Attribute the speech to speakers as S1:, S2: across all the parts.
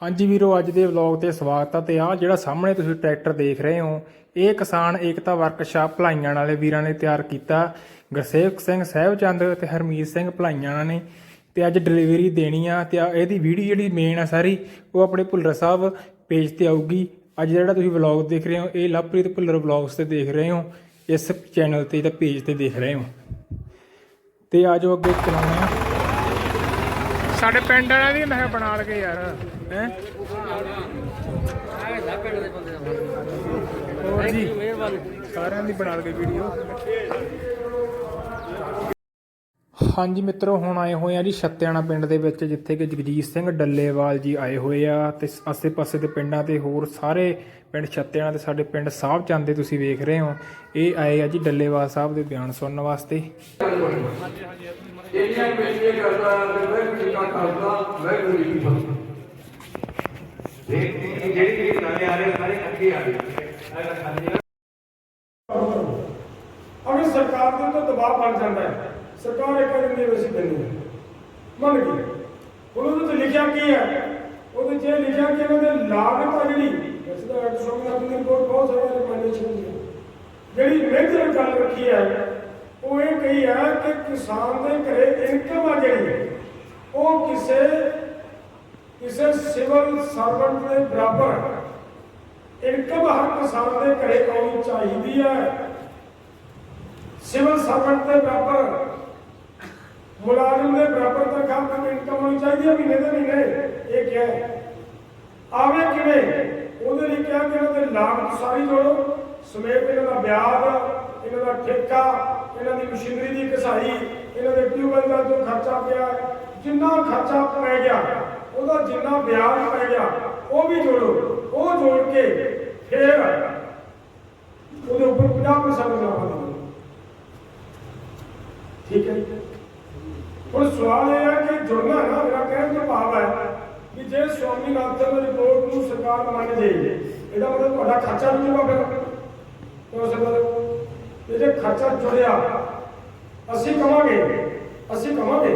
S1: ਹਾਂਜੀ ਵੀਰੋ, ਅੱਜ ਦੇ ਵਲੌਗ ਤੇ ਸਵਾਗਤ ਆ ਤੇ ਆਹ ਜਿਹੜਾ ਸਾਹਮਣੇ ਤੁਸੀਂ ਟਰੈਕਟਰ ਦੇਖ ਰਹੇ ਹੋ, ਇਹ ਕਿਸਾਨ ਏਕਤਾ ਵਰਕਸ਼ਾਪ ਭਲਾਈਆਂ ਵਾਲੇ ਵੀਰਾਂ ਨੇ ਤਿਆਰ ਕੀਤਾ। ਗੁਰਸੇਵਕ ਸਿੰਘ ਸਹਿਬਚੰਦ ਤੇ ਹਰਮੀਤ ਸਿੰਘ ਭਲਾਈਆਂ ਨੇ ਤੇ ਅੱਜ ਡਿਲੀਵਰੀ ਦੇਣੀ ਆ ਤੇ ਇਹਦੀ ਵੀਡੀਓ ਜਿਹੜੀ ਮੇਨ ਆ ਸਾਰੀ, ਉਹ ਆਪਣੇ ਭੁੱਲਰ ਸਾਹਿਬ ਪੇਜ ਤੇ ਆਊਗੀ। ਅੱਜ ਜਿਹੜਾ ਤੁਸੀਂ ਵਲੌਗ ਦੇਖ ਰਹੇ ਹੋ, ਇਹ ਲਵਪ੍ਰੀਤ ਭੁੱਲਰ ਵਲੌਗਸ ਤੇ ਦੇਖ ਰਹੇ ਹੋ, ਇਸ ਚੈਨਲ ਤੇ ਤੇ ਪੇਜ ਤੇ ਦੇਖ ਰਹੇ ਹੋ। ਤੇ ਆਜੋ ਅੱਗੇ ਚਲਾਉਂਦੇ ਆ। ਸਾਡੇ ਪਿੰਡ ਵਾਲਿਆਂ ਦੀ ਮੈਂ ਬਣਾ ਲਗੇ ਯਾਰ, ਹੈ? ਹੋਰ ਜੀ, ਸਾਰਿਆਂ ਦੀ ਬਣਾ ਲਗੇ ਵੀਡੀਓ ਹਾਂਜੀ ਮਿੱਤਰੋ, ਹੁਣ ਆਏ ਹੋਏ ਆ ਜੀ ਛੱਤਿਆਣਾ ਪਿੰਡ ਦੇ ਵਿੱਚ, ਜਿੱਥੇ ਕਿ ਜਗਜੀਤ ਸਿੰਘ ਡੱਲੇਵਾਲ ਜੀ ਆਏ ਹੋਏ ਆ ਤੇ ਆਸੇ-ਪਾਸੇ ਦੇ ਪਿੰਡਾਂ ਤੇ ਹੋਰ ਸਾਰੇ ਪਿੰਡ ਛੱਤਿਆਣਾ ਤੇ ਸਾਡੇ ਪਿੰਡ ਸਾਹਿਬ ਚੰਦੇ ਤੁਸੀਂ ਵੇਖ ਰਹੇ ਹੋ। ਇਹ ਆਏ ਆ ਜੀ ਡੱਲੇਵਾਲ ਸਾਹਿਬ ਦੇ ਬਿਆਨ ਸੁਣਨ ਵਾਸਤੇ।
S2: ਜਿਹੜੀਆਂ ਬੇਟੀਆਂ ਕਰਦਾ ਮੈਂ ਕਿਹਾ ਕਰਦਾ ਮੈਂ ਗਰੀਬੀ ਫਸਦਾ ਦੇਖ ਜਿਹੜੀ ਜਿਹੜੀ ਨਵੇਂ ਆ ਰਹੇ ਸਾਰੇ ਅੱਗੇ ਆ ਗਏ
S3: ਅਗਰ ਸਰਕਾਰ ਦੇ ਉੱਤੇ ਦਬਾਅ ਬਣ ਜਾਂਦਾ ਹੈ। ਸਰਕਾਰ ਇੱਕ ਦਿਨ ਦੀ ਵੈਸੀ ਹੈ। ਮੰਨ ਗਈ ਹੁਣ ਉਹਦੇ ਤੇ ਲਿਖਿਆ ਕੀ ਹੈ? ਉਹਦੇ ਇਹ ਲਿਖਿਆ ਕਿ ਇਹਨਾਂ ਦੇ ਲਾਗਤ ਆ ਜਿਹੜੀ ਵੈਸੇ ਤਾਂ ਐਕਟ ਸੰਵਿਧਾਨ ਦੀ ਰਿਪੋਰਟ ਬਹੁਤ ਸਾਰੀਆਂ ਰਿਕਮੈਂਡੇਸ਼ਨ ਹੈ ਜਿਹੜੀ ਮੇਜਰ ਗੱਲ ਰੱਖੀ ਹੈ ਉਹ ਇਹ ਕਹੀ ਹੈ ਕਿ ਕਿਸਾਨ ਦੇ ਘਰੇ ਇਨਕਮ ਆ ਜਿਹੜੀ ਉਹ ਕਿਸੇ ਕਿਸੇ ਸਿਵਲ ਸਰਵੈਂਟ ਦੇ ਬਰਾਬਰ ਇਨਕਮ ਹਰ ਕਿਸਾਨ ਦੇ ਘਰੇ ਆਉਣੀ ਚਾਹੀਦੀ ਹੈ ਸਿਵਲ ਸਰਵੈਂਟ ਦੇ ਬਰਾਬਰ ਮੁਲਾਜ਼ਮ ਦੇ ਬਰਾਬਰ ਤਨਖਾਹ ਤੱਕ ਇਨਕਮ ਹੋਣੀ ਚਾਹੀਦੀ ਹੈ ਮਹੀਨੇ ਦੇ ਮਹੀਨੇ ਇਹ ਕਿਹਾ ਹੈ ਆਵੇ ਕਿਵੇਂ ਉਹਦੇ ਲਈ ਕਿਹਾ ਕਿ ਇਹਨਾਂ ਦੇ ਲਾਗਤ ਸਾਰੀ ਜੋੜੋ ਸਮੇਤ ਇਹਨਾਂ ਦਾ ਵਿਆਜ ਇਹਨਾਂ ਦਾ ਠੇਕਾ ਇਹਨਾਂ ਦੀ ਮਸ਼ੀਨਰੀ ਦੀ ਕਸਾਈ, ਇਹਨਾਂ ਦੇ ਟਿਊਬਵੈਲ ਦਾ ਜੋ ਖਰਚਾ ਪਿਆ, ਜਿੰਨਾ ਖਰਚਾ ਪੈ ਗਿਆ, ਉਹਦਾ ਜਿੰਨਾ ਵਿਆਜ ਪੈ ਗਿਆ, ਉਹ ਵੀ ਜੋੜੋ, ਉਹ ਜੋੜ ਕੇ ਫਿਰ ਉਹਦੇ ਉੱਪਰ 50% ਲਾਵਾਂਗੇ ਠੀਕ ਹੈ ਹੁਣ ਸਵਾਲ ਇਹ ਹੈ ਕਿ ਜੁੜਨਾ ਨਾ, ਮੇਰਾ ਕਹਿਣ ਦਾ ਭਾਵ ਹੈ ਕਿ ਜੇ ਸਵਾਮੀਨਾਥਨ ਰਿਪੋਰਟ ਨੂੰ ਸਰਕਾਰ ਮੰਨ ਜੇ, ਇਹਦਾ ਮਤਲਬ ਤੁਹਾਡਾ ਖਰਚਾ ਵੀ ਜੁੜਾ ਫਿਰ। ਕਿਉਂ ਸਰਕਾਰ? ਤੇ ਜੇ ਖਰਚਾ ਚੁਰਿਆ ਅਸੀਂ ਕਹਾਂਗੇ ਅਸੀਂ ਕਹਾਂਗੇ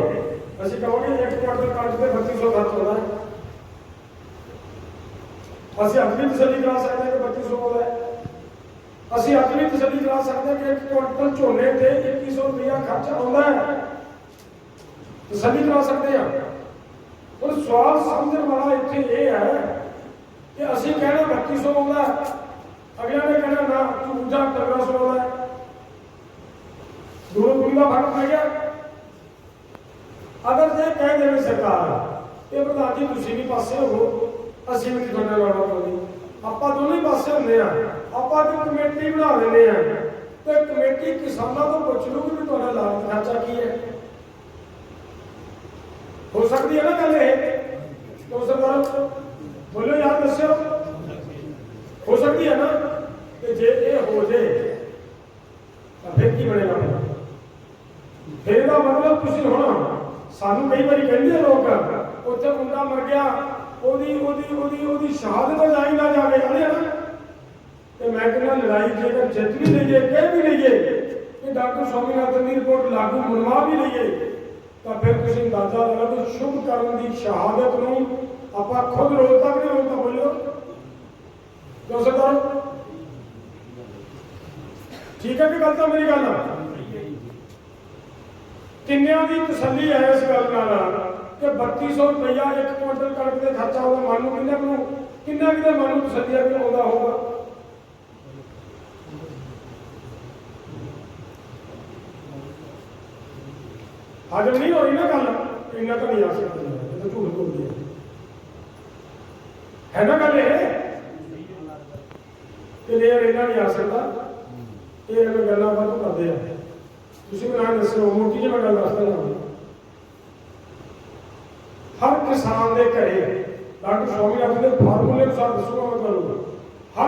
S3: ਅਸੀਂ ਕਵਾਂਗੇ ਇੱਕ ਕਰੋੜ ਦੇ ਕਰਜ਼ ਤੇ 3200 ਖਰਚ ਹੁੰਦਾ ਹੈ। ਅਸੀਂ ਆਪਣੀ ਤਸੱਲੀ ਕਰਾ ਸਕਦੇ ਕਿ 3200 ਹੋਇਆ ਅਸੀਂ ਆਪਣੀ ਤਸੱਲੀ ਕਰਾ ਸਕਦੇ ਕਿ ਇੱਕ ਕੁਇੰਟਲ ਝੋਨੇ ਤੇ 2100 ਰੁਪਇਆ ਖਰਚ ਆਉਂਦਾ ਹੈ। ਤਸੱਲੀ ਕਰਾ ਸਕਦੇ ਹਾਂ। ਹੁਣ ਸਵਾਲ ਸਮਝਣ ਵਾਲਾ ਇੱਥੇ ਇਹ ਹੈ ਕਿ ਅਸੀਂ ਕਹਿਣਾ 3200 ਆਉਂਦਾ ਅਗਲਾ ਨੇ ਕਹਿਣਾ ਨਾ 5200 ਰੋਟੀ ਦਾ ਫ਼ਰਕ ਗਿਆ। ਅਗਰ ਜੇ ਕਹਿ ਦੇਵੇ ਸਰਕਾਰ, ਇਹ ਪ੍ਰਧਾਨ ਜੀ ਤੁਸੀਂ ਵੀ ਪਾਸੇ ਹੋ ਅਸੀਂ ਵੀ ਤੁਹਾਡੇ ਨਾਲ ਹੋਣੀ ਆਪਾਂ ਦੋਨੇ ਪਾਸੇ ਹੁੰਦੇ ਆ ਆਪਾਂ ਜੋ ਕਮੇਟੀ ਬਣਾ ਲੈਂਦੇ ਆ ਤੇ ਕਮੇਟੀ ਕਿਸਾਨਾਂ ਤੋਂ ਪੁੱਛ ਲੂਗੀ ਕਿ ਤੁਹਾਡਾ ਲਾਭ ਖਰਚਾ ਕੀ ਹੈ। ਹੋ ਸਕਦੀ ਹੈ ਨਾ ਗੱਲ ਇਹ? ਤੋਂ ਸਰਕਾਰ ਤੁਸੀਂ ਹੁਣ ਸਾਨੂੰ ਕਈ ਵਾਰੀ ਕਹਿੰਦੇ ਆ ਲੋਕ, ਉੱਥੇ ਮੁੰਡਾ ਮਰ ਗਿਆ, ਉਹਦੀ ਉਹਦੀ ਉਹਦੀ ਉਹਦੀ ਸ਼ਹਾਦਤ ਜਾਈ ਨਾ ਜਾਵੇ ਕਹਿੰਦੇ ਨਾ ਤੇ ਮੈਂ ਕਹਿੰਦਾ, ਲੜਾਈ ਜੇਕਰ ਜਿੱਤ ਵੀ ਲਈਏ, ਕਹਿ ਵੀ ਲਈਏ ਕਿ ਡਾਕਟਰ ਸਵਾਮੀਨਾਥਨ ਦੀ ਰਿਪੋਰਟ ਲਾਗੂ ਮਨਵਾ ਵੀ ਲਈਏ, ਤਾਂ ਫਿਰ ਤੁਸੀਂ ਅੰਦਾਜ਼ਾ ਲਗਾ ਕਿ ਸ਼ੁਭ ਕਰਨ ਦੀ ਸ਼ਹਾਦਤ ਨੂੰ ਆਪਾਂ ਖੁਦ ਰੋਜ਼ ਤੱਕ ਨਹੀਂ ਰੋਜ਼ ਤਾਂ ਬੋਲਿਓ। ਕਿਉਂ ਠੀਕ ਹੈ ਕਿ ਗੱਲ ਤਾਂ ਮੇਰੀ ਗੱਲ? ਆ ਕਿੰਨਿਆਂ ਦੀ ਤਸੱਲੀ ਹੈ ਇਸ ਗੱਲ ਨਾਲ? ਕਿ 3200 ਰੁਪਇਆ ਇੱਕ ਕੁਇੰਟਲ ਕਣਕ ਦੇ ਖਰਚਾ ਆਉਂਦਾ ਮਨ ਨੂੰ ਕਿੰਨਾ ਕੁ ਨੂੰ, ਕਿੰਨਾ ਕਿਤੇ ਮਨ ਨੂੰ ਤਸੱਲੀ ਆ ਵੀ ਆਉਂਦਾ ਹੋਊਗਾ? ਹਜਮ ਨਹੀਂ ਹੋਈ ਨਾ ਗੱਲ? ਇੰਨਾ ਤਾਂ ਨਹੀਂ ਆ ਸਕਦਾ। ਇਹ ਝੂਠ ਬੋਲਦੀ ਹੈ ਹੈ ਨਾ ਗੱਲ ਇਹ? ਕਿ ਲੈ ਇਹਨਾਂ ਨਹੀਂ ਆ ਸਕਦਾ, ਇਹ ਐਵੇਂ ਗੱਲਾਂ ਵਾਧੂ ਕਰਦੇ ਆ। ਤੁਸੀਂ ਮੈਨੂੰ ਦੱਸੋ ਮੋਟੀ ਜਿਹੀ ਮੈਂ ਗੱਲ ਦੱਸ ਦਿੰਦਾ ਹਰ ਕਿਸਾਨ ਦੇ ਘਰੇ ਡਾਕਟਰ ਸਵਾਮੀਨਾਥਨ ਦੇ ਫਾਰਮੂਲੇ ਅਨੁਸਾਰ ਦੱਸੂਗਾ ਮੈਂ ਤੁਹਾਨੂੰ।